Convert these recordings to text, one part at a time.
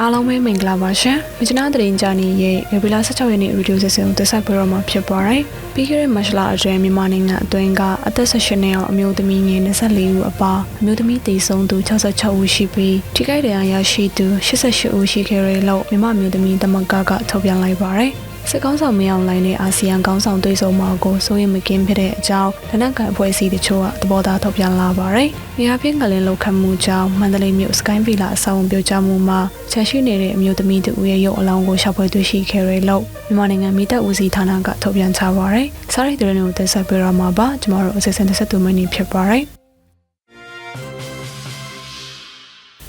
အားလုံးပဲမင်္ဂလာပါရှင်။မြကျနာတရင်ဂျာနီရဲ့ဧပြီလ16ရက်နေ့ရေဒီယိုဆက်ဆံကိုတက်ဆက်ပြတော့မှာဖြစ်ပါတယ်။ပြီးခဲ့တဲ့မတ်လအတွင်းမြန်မာနိုင်ငံအတွင်းကအသက်18နှစ်အောင်အမျိုးသမီးငယ်24ဦးအပါအမျိုးသမီးတေဆုံးသူ66ဦးရှိပြီးထိခိုက်ဒဏ်ရာရရှိသူ88ဦးရှိခဲ့တယ်လို့မြန်မာအမျိုးသမီးသမဂ္ဂကထုတ်ပြန်လိုက်ပါတယ်။ စစ်ကောင်းဆောင်မင်းအောင်လိုင်းနဲ့အာဆီယံကောင်းဆောင်တွေ့ဆုံမှာကိုစိုးရင်မကင်းဖြစ်တဲ့အကြောင်းလက်နက်ကန်အဖွဲ့အစည်းတချို့ကသဘောထားထုတ်ပြန်လာပါတယ်။နေရာပြင်းကလင်းလောက်ခတ်မှုကြောင့်မန္တလေးမြို့စကိုင်းဗီလာအဆောင်ပြုကြမှုမှာချက်ရှိနေတဲ့အမျိုးသမီးတူရဲ့ရုပ်အလောင်းကိုရှာဖွေတွေ့ရှိခဲ့ရလို့မြန်မာနိုင်ငံမိသက်ဦးစီးဌာနကထုတ်ပြန်ထားပါတယ်။စားရိုက်တဲ့နေ့ကိုတက်ဆက်ပေးရမှာပါ။ကျွန်တော်တို့အစီအစဉ်တစ်ဆက်တူမင်းဖြစ်ပါတယ်။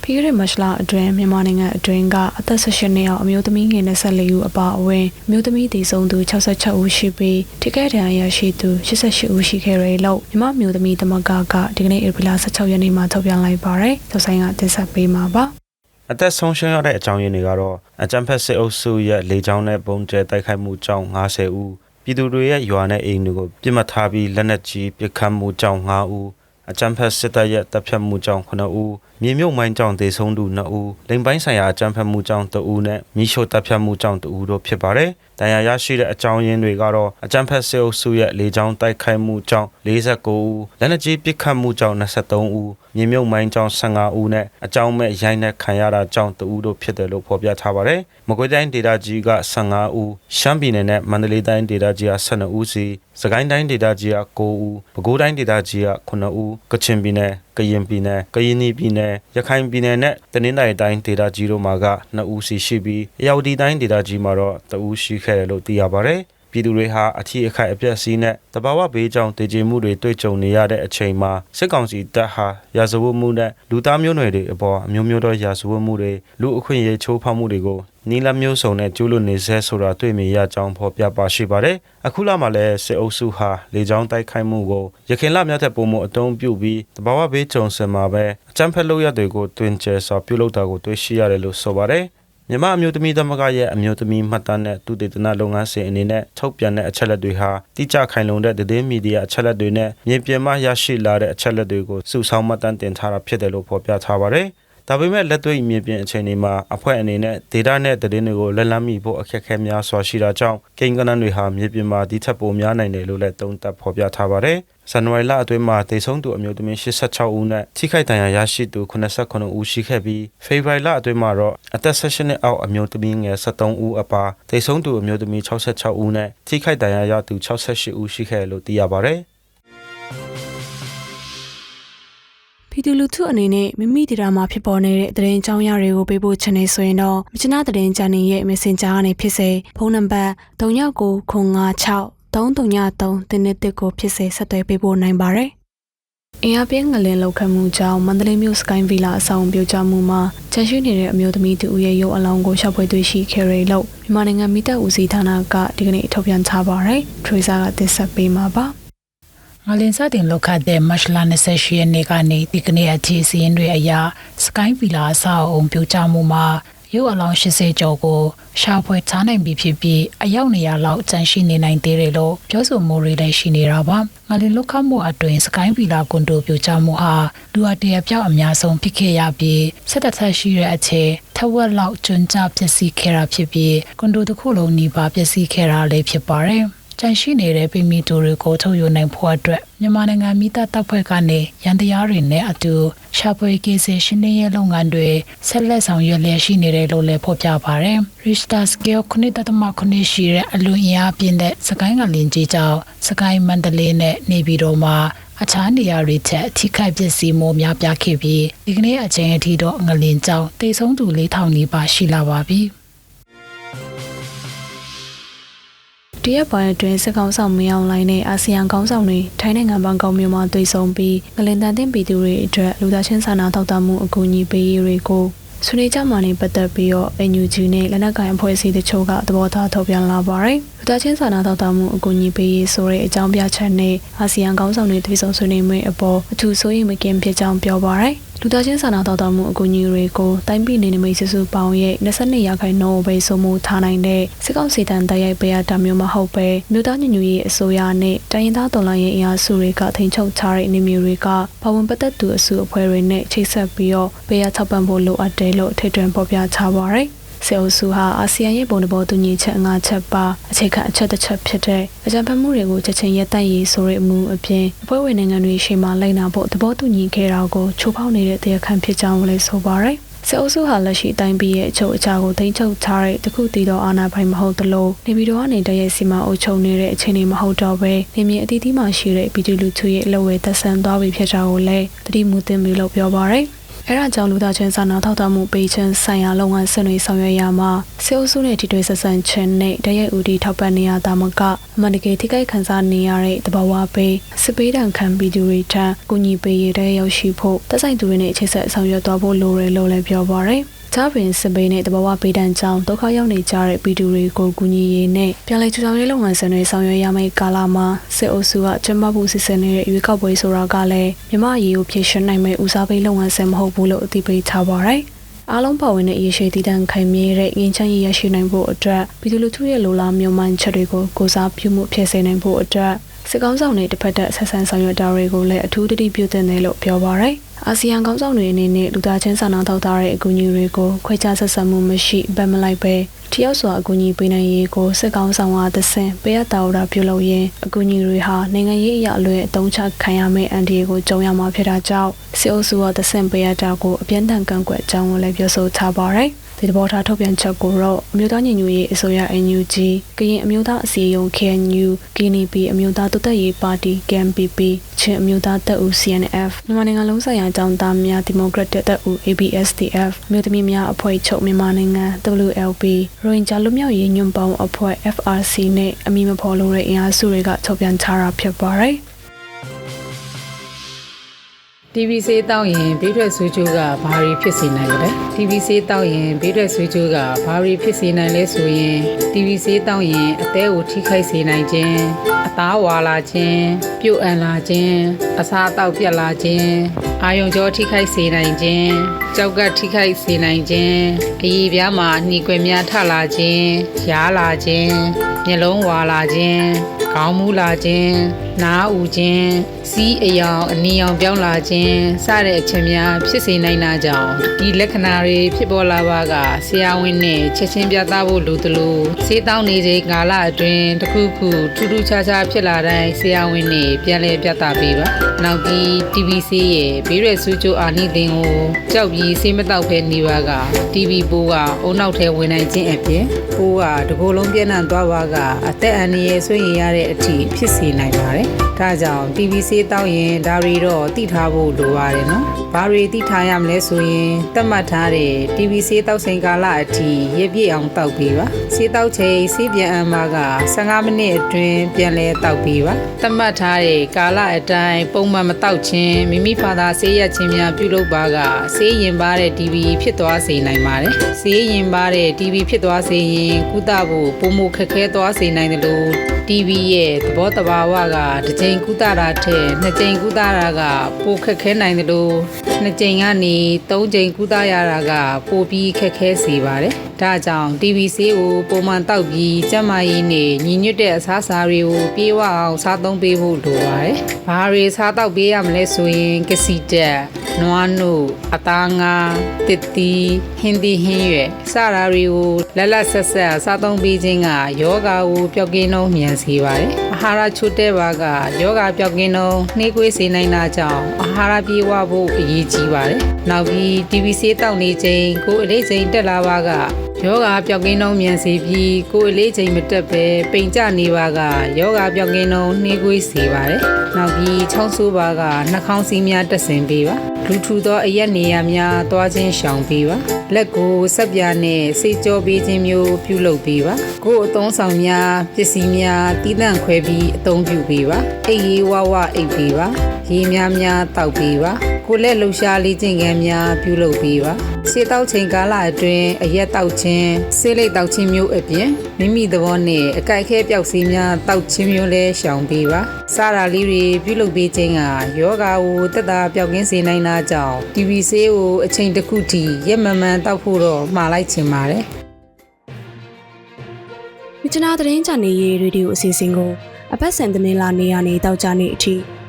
ပြီးခဲ့တဲ့မတ်လအတွင်းမြန်မာနိုင်ငံအတွင်းကအသက်18နှစ်အောက်အမျိုးသမီးငယ်24ဦးအပါအဝင်အမျိုးသမီးတည်ဆုံသူ66ဦးရှိပြီးထိခိုက်ဒဏ်ရာရရှိသူ88ဦးရှိခဲ့တယ်လို့မြန်မာမျိုးသမီးသမဂ္ဂကဒီကနေ့ဧပြီလ16ရက်နေ့မှာထုတ်ပြန်လိုက်ပါတယ်။သက်ဆိုင်ကတင်ဆက်ပေးမှာပါ။အသက်ဆုံးရှုံးရတဲ့အကြောင်းရင်းတွေကတော့အကြံဖက်စစ်အုပ်စုရဲ့လေကြောင်းနဲ့ပုံကျဲတိုက်ခိုက်မှုကြောင့်90ဦးပြည်သူတွေရဲ့ရွာနဲ့အိမ်တွေကိုပြစ်မှတ်ထားပြီးလက်နက်ကြီးပစ်ခတ်မှုကြောင့်9ဦး အကြံဖက်စစ်တပ်ရဲ့တပ်ဖြတ်မှုကြောင့်9ဦးမြေမြုပ်မိုင်းကြောင့်ဒေဆုံးသူ2ဦးလိမ်ပိုင်းဆိုင်ရာအကြံဖက်မှုကြောင့်2ဦးနဲ့မိရှို့တပ်ဖြတ်မှုကြောင့်2ဦးတို့ဖြစ်ပါတယ်။ တန်ရာရရှိတဲ့အကြောင်းရင်းတွေကတော့အကြံဖက်စစ်အုပ်စုရဲ့လေကြောင်းတိုက်ခိုက်မှုကြောင့်49ဦးလက်နက်ကြီးပစ်ခတ်မှုကြောင့်23ဦးမြေမြုပ်မိုင်းကြောင့်15ဦးနဲ့အကြောင်းမဲ့ရိုင်းနဲ့ခံရတာကြောင့်2ဦးတို့ဖြစ်တယ်လို့ဖော်ပြထားပါတယ်။မကွေးတိုင်းဒေသကြီးက15ဦးရှမ်းပြည်နယ်နဲ့မန္တလေးတိုင်းဒေသကြီးက12ဦးစီစကိုင်းတိုင်းဒေသကြီးက9ဦးပဲခူးတိုင်းဒေသကြီးက9ဦးကချင်ပြည်နယ် ကရင်ပြည်နယ်ကရင်ပြည်နယ်ရခိုင်ပြည်နယ်နဲ့တနင်္သာရီတိုင်းဒေသကြီးတို့မှာက2ဦးစီရှိပြီးအရောက်ဒီတိုင်းဒေသကြီးမှာတော့2ဦးရှိခဲ့တယ်လို့သိရပါတယ် ပြည်သူတွေဟာအထီးအခိုက်အပျက်စီးနဲ့တဘာဝဘေးကြောင့်တည်ကြည်မှုတွေတွေ့ကြုံနေရတဲ့အချိန်မှာစစ်ကောင်စီတပ်ဟာရာဇဝတ်မှုနဲ့လူသားမျိုးနွယ်တွေအပေါ်အမျိုးမျိုးသောရာဇဝတ်မှုတွေလူအခွင့်အရေးချိုးဖောက်မှုတွေကိုနီလာမျိုးစုံနဲ့ကျူးလွန်နေဆဲဆိုတာတွေ့မြင်ရကြောင်းဖော်ပြပါရှိပါတယ်။အခုလမှာလည်းစစ်အုပ်စုဟာလေကြောင်းတိုက်ခိုက်မှုကိုရခိုင်လများတဲ့ပုံမအတုံးပြုပြီးတဘာဝဘေးကြုံစင်မှာပဲအကြမ်းဖက်လုပ်ရတွေကိုတွင်ကျဲစွာပြုလုပ်တာကိုတွေ့ရှိရတယ်လို့ဆိုပါတယ်။ မြန်မာအမျိုးသမီးသမဂ္ဂရဲ့အမျိုးသမီးမှတ်တမ်းနဲ့သူတည်တနာလုပ်ငန်းစဉ်အနေနဲ့ထုတ်ပြန်တဲ့အချက်လက်တွေဟာတိကျခိုင်လုံတဲ့သတင်းမီဒီယာအချက်လက်တွေနဲ့မြေပြင်မှရရှိလာတဲ့အချက်လက်တွေကိုစုဆောင်းမှတ်တမ်းတင်ထားတာဖြစ်တယ်လို့ဖော်ပြထားပါတယ်။ ဒါပေမဲ့လက်တွေ့မြေပြင်အခြေအနေမှာအဖွဲ့အနေနဲ့ဒေတာနဲ့သတင်းတွေကိုလက်လန်းမိဖို့အခက်အခဲများစွာရှိတာကြောင့်ကိန်းဂဏန်းတွေဟာမြေပြင်မှာဒီထက်ပိုများနိုင်တယ်လို့လည်းသုံးသပ်ဖော်ပြထားပါတယ်။ဇန်နဝါရီလအတွင်းမှာဒေဆုံးသူအမျိုးသမီး86ဦးနဲ့ထိခိုက်ဒဏ်ရာရရှိသူ89ဦးရှိခဲ့ပြီးဖေဖော်ဝါရီလအတွင်းမှာတော့အသက်16နှစ်အောက်အမျိုးသမီးငယ်73ဦးအပါဒေဆုံးသူအမျိုးသမီး66ဦးနဲ့ထိခိုက်ဒဏ်ရာရသူ68ဦးရှိခဲ့လို့သိရပါတယ် ပြည်သူလူထုအနေနဲ့မိမိဒေတာမှာဖြစ်ပေါ်နေတဲ့သတင်းကြောင်းရတွေကိုပေးပို့ချင်နေဆိုရင်တော့မြချနာသတင်းချန်နယ်ရဲ့ Messenger ကနေဖြစ်စေဖုန်းနံပါတ်3996 333တင်းတစ်ကိုဖြစ်စေဆက်သွယ်ပေးပို့နိုင်ပါတယ်။အင်အားပြင်းငလင်လောက်ခတ်မှုကြောင့်မန္တလေးမြို့စကိုင်းဗီလာအဆောင်ပြုတ်ကျမှုမှာချက်ရှိနေတဲ့အမျိုးသမီးတူရဲ့ရုပ်အလောင်းကိုရှောက်ပွဲတွေ့ရှိခဲ့ရလို့မြန်မာနိုင်ငံမိတပ်ဦးစီးဌာနကဒီကနေ့ထုတ်ပြန်ထားပါတယ်။ထရီဆာကတင်ဆက်ပေးမှာပါ။ ငလင်စတင်လောက်ခတ်တဲ့မတ်လ28ရက်နေ့ကနေဒီကနေ့အထိစီးရင်တွေအရာစကိုင်းဗီလာအဆောက်အုံပြိုကျမှုမှာရုပ်အလောင်း80ကျော်ကိုရှာဖွေထားနိုင်ပြီဖြစ်ပြီးအရောက်နေရလောက်ကြန့်ရှိနေနိုင်သေးတယ်လို့ပြောဆိုမှုတွေလည်းရှိနေတာပါငလင်လုခတ်မှုအတွင်းစကိုင်းဗီလာကွန်ဒိုပြိုကျမှုဟာလူအတရပြောက်အများဆုံးဖြစ်ခဲ့ရပြီးဆက်သက်သက်ရှိတဲ့အချိန်ထဝက်လောက်ကျွန်းကြပျက်စီးခဲ့တာဖြစ်ပြီးကွန်ဒိုတစ်ခုလုံးနှီးပါပျက်စီးခဲ့တာလည်းဖြစ်ပါတယ် ကြန့်ရှိနေတဲ့ပိမီတိုတွေကိုထုတ်ယူနိုင်ဖို့အတွက်မြန်မာနိုင်ငံမိသားတပ်ဖွဲ့ကနေရန်တရားတွေနဲ့အတူရှာဖွေကိစ္စရှင်းလင်းရေးလုပ်ငန်းတွေဆက်လက်ဆောင်ရွက်လျက်ရှိနေတယ်လို့လည်းဖော်ပြပါရယ်။ Richter Scale 9.9ရှိတဲ့အလွန်အင်အားပြင်းတဲ့စကိုင်းကလင်ကြီးကြောင့်စကိုင်းမန္တလေးနဲ့နေပြည်တော်မှာအခြားနေရာတွေထက်ထိခိုက်ပစ္စည်းမှုများပြားခဲ့ပြီးဒီကနေ့အချိန်အထိတော့ငလင်ကြောင်တိတ်ဆုံးသူ4000နီးပါးရှိလာပါပြီ။ တရက်ပိုင်းအတွင်းစစ်ကောင်ဆောင်မင်းအောင်လိုင်းနဲ့အာဆီယံခေါင်းဆောင်တွေထိုင်းနိုင်ငံဘန်ကောက်မြို့မှာတွေ့ဆုံပြီးငလင်တန်တင်ပြည်သူတွေအတွက်လူသားချင်းစာနာထောက်ထားမှုအကူအညီပေးရေးတွေကိုဆွေးနွေးကြမှာနေပတ်သက်ပြီးတော့ NUG နဲ့လက်နက်ကိုင်အဖွဲ့အစည်းတချို့ကသဘောထားထုတ်ပြန်လာပါတယ်။လူသားချင်းစာနာထောက်ထားမှုအကူအညီပေးရေးဆိုတဲ့အကြောင်းပြချက်နဲ့အာဆီယံခေါင်းဆောင်တွေတပိစုံဆွေးနွေးမှုအပေါ်အထူးစိုးရိမ်မကင်းဖြစ်ကြောင်းပြောပါရယ်လူသားချင်းစာနာထောက်ထားမှုအကူအညီတွေကိုတိုင်းပြည်နေနမိတ်ဆဆူပေါင်းရဲ့22ရာခိုင်နှုန်းပဲဆိုမှုထားနိုင်တဲ့စစ်ကောင်စီတန်တိုက်ရိုက်ပေးရတာမျိုးမဟုတ်ပဲမြို့သားညညရေးအစိုးရနဲ့တိုင်းရင်းသားတော်လှန်ရေးအင်အားစုတွေကထိန်ချုပ်ထားတဲ့နေမျိုးတွေကပဝင်ပတ်သက်သူအစုအဖွဲ့တွေနဲ့ချိတ်ဆက်ပြီးတော့ပေးရထောက်ပံ့ဖို့လိုအပ်တယ်လို့ထိထွန်းဖော်ပြချပါရယ် ဆေအိုဆူဟာအာဆီယံရဲ့ပုံတဘောတူညီချက်ငါးချက်ပါအခြေခံအချက်တစ်ချက်ဖြစ်တဲ့အကြံဖတ်မှုတွေကိုချက်ချင်းရပ်တန့်ရေးဆိုတဲ့အမှုအပြင်အဖွဲ့ဝင်နိုင်ငံတွေရှေ့မှလိုက်နာဖို့သဘောတူညီခဲ့တာကိုချိုးဖောက်နေတဲ့တရားခံဖြစ်ကြောင်းလည်းဆိုပါရယ်စေအုပ်စုဟာလက်ရှိအတိုင်းပြည်ရဲ့အချုပ်အခြာကိုထိန်းချုပ်ထားတဲ့တခုတည်သောအာဏာပိုင်မဟုတ်သလိုနေပြည်တော်ကနေတရက်စီမအုပ်ချုပ်နေတဲ့အခြေအနေမဟုတ်တော့ဘဲနေမြေအသီးသီးမှရှိတဲ့ပြည်သူလူထုရဲ့အလုပ်ဝယ်သက်ဆန်သွားပြီဖြစ်ကြောင်းကိုလည်းတတိမူတင်ပြီးလို့ပြောပါရယ် အဲဒါကြောင့်လူသားချင်းစာနာထောက်ထားမှုပေးခြင်းဆိုင်ရာလုပ်ငန်းဆွေးနွေးဆောင်ရွက်ရမှာစေအုပ်စုနဲ့ထိတွေ့ဆက်ဆံခြင်းနဲ့တရက်ဦးတီထောက်ပံ့နေရတာမကအမှန်တကယ်ထိခိုက်ခံစားနေရတဲ့တဘာဝပေးစစ်ပေးတံခံပြည်သူတွေထံကူညီပေးရတဲ့ရောက်ရှိဖို့သက်ဆိုင်သူတွေနဲ့အခြေဆက်ဆောင်ရွက်သွားဖို့လိုတယ်လို့လည်းပြောပါရယ်။ ဒါပြင်စပိန်နဲ့တဘာဝပေးတန်းကြောင့်ဒုက္ခရောက်နေကြတဲ့ပြည်သူတွေကိုကူညီရေးနဲ့ပြန်လည်ထူထောင်ရေးလုပ်ငန်းစဉ်တွေဆောင်ရွက်ရမယ့်ကာလမှာစစ်အုပ်စုကကျင်းပဖို့စီစဉ်နေတဲ့ရွေးကောက်ပွဲဆိုတာကလည်းမြမအရေးကိုဖြည့်ရှင်နိုင်မယ့်ဦးစားပေးလုပ်ငန်းစဉ်မဟုတ်ဘူးလို့အသိပေးထားပါရယ်။အားလုံးပါဝင်တဲ့အရေးရှိတည်တံ့ခိုင်မြဲတဲ့ငင်းချမ်းရေးရရှိနိုင်ဖို့အတွက်ပြည်သူလူထုရဲ့လိုလားမျှော်မှန်းချက်တွေကိုကိုစားပြုမှုဖြစ်စေနိုင်ဖို့အတွက် စစ်ကောင်းဆောင်တွေတစ်ဖက်သက်ဆက်ဆံဆောင်ရွက်တာတွေကိုလည်းအထူးတတိပြုသင့်တယ်လို့ပြောပါရယ်။အာဆီယံကောင်းဆောင်တွေအနေနဲ့လူသားချင်းစာနာထောက်ထားတဲ့အကူအညီတွေကိုခွဲခြားဆက်ဆံမှုမရှိဗတ်မလိုက်ပဲတယောက်စွာအကူအညီပေးနိုင်ရေးကိုစစ်ကောင်းဆောင်ကသစင်ပေးရတာဝရပြုလုပ်ရင်းအကူအညီတွေဟာနိုင်ငံရေးအရာအလွယ်အသုံးချခံရမယ့်အန်ဒီကိုကြုံရမှာဖြစ်တာကြောင့်စစ်အုပ်စုကသစင်ပေးရတာကိုအပြင်းထန်ကန့်ကွက်ကြောင်းကိုလည်းပြောဆိုထားပါရယ် ဒီတဘောထားထုတ်ပြန်ချက်ကိုတော့အမျိုးသားညီညွတ်ရေးအစိုးရ NUG ကရင်အမျိုးသားအစည်းအရုံး KNU ကင်းနီပီအမျိုးသားတိုးတက်ရေးပါတီ KNPP ချင်းအမျိုးသားတပ်ဦး CNF မြန်မာနိုင်ငံလုံးဆိုင်ရာအကြောင်းသားများဒီမိုကရက်တစ်တပ်ဦး ABSDF မြို့သမီးများအဖွဲ့ချုပ်မြန်မာနိုင်ငံ WLP ရိုဟင်ဂျာလူမျိုးရေးညွန့်ပေါင်းအဖွဲ့ FRC နဲ့အမည်မဖော်လိုတဲ့အင်အားစုတွေကထုတ်ပြန်ထားတာဖြစ်ပါတယ် TV ဆေးတောက်ရင်ဘေးထွက်ဆွေးကြိုးကဘာတွေဖြစ်စေနိုင်လဲ TV ဆေးတောက်ရင်ဘေးထွက်ဆွေးကြိုးကဘာတွေဖြစ်စေနိုင်လဲဆိုရင် TV ဆေးတောက်ရင်အသေးကိုထိခိုက်စေနိုင်ခြင်းအသားဝါလာခြင်းပြုတ်အန်လာခြင်းအစာအသောက်ပြတ်လာခြင်းအာယုံကြောထိခိုက်စေနိုင်ခြင်းကြောက်ကထိခိုက်စေနိုင်ခြင်းအည်ပြားမှာနှီးကွယ်များထလာခြင်းရားလာခြင်းမျက်လုံးဝါလာခြင်းခေါင်းမူးလာခြင်းနားဥခြင်းစီးအယောင်အနီရောင်ပြောင်းလာခြင်းစတဲ့အချက်များဖြစ်စေနိုင်တာကြောင့်ဒီလက္ခဏာတွေဖြစ်ပေါ်လာပါကဆရာဝန်နဲ့ချက်ချင်းပြသဖို့လိုသလိုဆေးတောင်းနေချိန်ကာလအတွင်းတစ်ခုခုထူးထူးခြားခြားဖြစ်လာတိုင်းဆရာဝန်နဲ့ပြန်လည်ပြသပေးပါနောက်ပြီး TBC ရဲ့ဘေးရွယ်ဆူးကျိုးအာနိသင်ကိုကြောက်ပြီးဆေးမတောက်ဖဲနေပါက TB ပိုးကအုံနောက်ထဲဝင်နိုင်ခြင်းအပြင်ပိုးကတကိုယ်လုံးပြန့်နှံ့သွားပါကအသက်အန္တရာယ်ဆွေးရင်ရတဲ့အထိဖြစ်စေနိုင်ပါတယ်ဒါကြောင့် TBC တောက်ရင်ဒါတွေတော့သိထားဖို့လိုပါတယ်နော်။ဘာတွေသိထားရမလဲဆိုရင်သတ်မှတ်ထားတဲ့ TBC တောက်ချိန်ကာလအထိရပြည့်အောင်တောက်ပေးပါ။ဆေးတောက်ချိန်ဆေးပြန်အမ်းပါက15မိနစ်အတွင်းပြန်လဲတောက်ပေးပါ။သတ်မှတ်ထားတဲ့ကာလအတိုင်းပုံမှန်မတောက်ခြင်းမိမိဖာသာဆေးရခြင်းများပြုလုပ်ပါကဆေးရင်ပါတဲ့ TB ဖြစ်သွားစေနိုင်ပါတယ်။ဆေးရင်ပါတဲ့ TB ဖြစ်သွားစေရင်ကုသဖို့ပုံမခက်ခဲသွားစေနိုင်တယ်လို့ TV ရဲ့သဘောတဘာဝကတစ်ချိန်ကုသတာထက်နှစ်ချိန်ကုသတာကပိုခက်ခဲနိုင်တယ်လို့နှစ်ချိန်ကနေသုံးချိန်ကုသရတာကပိုပြီးခက်ခဲစေပါတယ်။ဒါကြောင့် TV ဆေးကိုပုံမှန်တောက်ပြီးကျန်းမာရေးနဲ့ညီညွတ်တဲ့အစားအစာတွေကိုပြေဝအောင်စားသုံးပေးဖို့လိုပါတယ်။ဘာတွေစားတောက်ပေးရမလဲဆိုရင်ကစီတက်နွားနို့အသားငါတစ်တီဟင်းသီးဟင်းရွက်စတာတွေကိုလက်လက်ဆက်ဆက်စားသုံးပေးခြင်းကယောဂါကိုပျောက်ကင်းနှုံးမြန်စေပါတယ်။အာဟာရချို့တဲ့ပါကယောဂါပျောက်ကင်းနှုံးနှေးကွေးစေနိုင်တာကြောင့်အာဟာရပြေဝဖို့အရေးကြီးပါတယ်။နောက်ပြီး TBC တောက်နေချိန်ကိုယ်အလေးချိန်တက်လာပါက ယောဂါပျောက်ကင်းနှုံးမြန်စေပြီးကိုယ်အလေးချိန်မတက်ပဲပိန်ကျနေပါကယောဂါပျောက်ကင်းနှုံးနှေးကွေးစေပါတယ်။နောက်ပြီးချောင်းဆိုးပါကနှာခေါင်းစည်းများတက်ဆင်ပေးပါ။လူထူသောအရက်နေရာများသွားခြင်းရှောင်ပေးပါ။လက်ကိုဆက်ပြာနဲ့စေကြောပေးခြင်းမျိုးပြုလုပ်ပေးပါ။ကိုယ်အသုံးဆောင်များပစ္စည်းများတီးတန့်ခွဲပြီးအသုံးပြုပေးပါ။အိပ်ရေးဝဝအိပ်ပေးပါ။ရေများများတောက်ပေးပါ။ကိုယ်လက်လှူရှားလေးခြင်းကံများပြုလုပ်ပေးပါ။ခြေတောက်ချိန်ကာလအတွင်းအရက်တောက်ခြင်းခြင်းဆေးလိပ်တောက်ခြင်းမျိုးအပြင်မိမိသဘောနဲ့အကြိုက်ခဲပျောက်စီးများတောက်ခြင်းမျိုးလဲရှောင်ပေးပါစားတာလေးတွေပြုလုပ်ပေးခြင်းကယောဂါကိုတက်တာပျောက်ကင်းစေနိုင်တာကြောင့် TV ဆေးကိုအချိန်တစ်ခုထိရက်မမှန်တောက်ဖို့တော့မှားလိုက်ချင်ပါတယ်မြစ်နာသတင်းချန်နေရေးရေဒီယိုအစီအစဉ်ကိုအပတ်စဉ်သတင်းလာနေရနေတောက်ကြနေအထိည